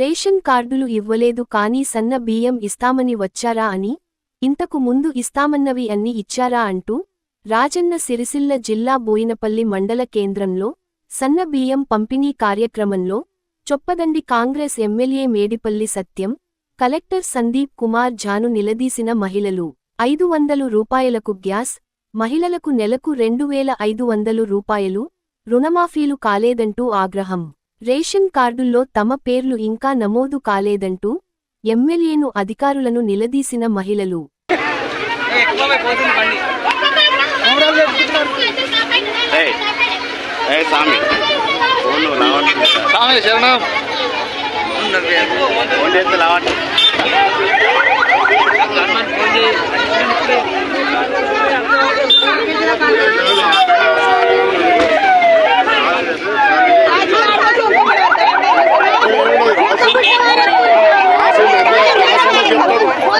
Ration కార్డులు ఇవ్వలేదు కానీ సన్న బియ్యం ఇస్తామని వచ్చారా అని ఇంతకు ముందు ఇస్తామన్నవి అన్ని ఇచ్చారా అంటూ రాజన్న సిరిసిల్ల జిల్లా బోయినపల్లి మండల కేంద్రంలో సన్న బియ్యం పంపిణీ కార్యక్రమంలో చొప్పదండి కాంగ్రెస్ ఎమ్మెల్యే మేడిపల్లి సత్యం కలెక్టర్ సందీప్ కుమార్ ఝాను నిలదీసిన మహిళలు ఐదు వందలు రూపాయలకు గ్యాస్ మహిళలకు నెలకు రెండు వేల ఐదు వందలు రూపాయలు రుణమాఫీలు కాలేదంటూ ఆగ్రహం. రేషన్ కార్డుల్లో తమ పేర్లు ఇంకా నమోదు కాలేదంటూ ఎమ్మెల్యేను అధికారులను నిలదీసిన మహిళలు.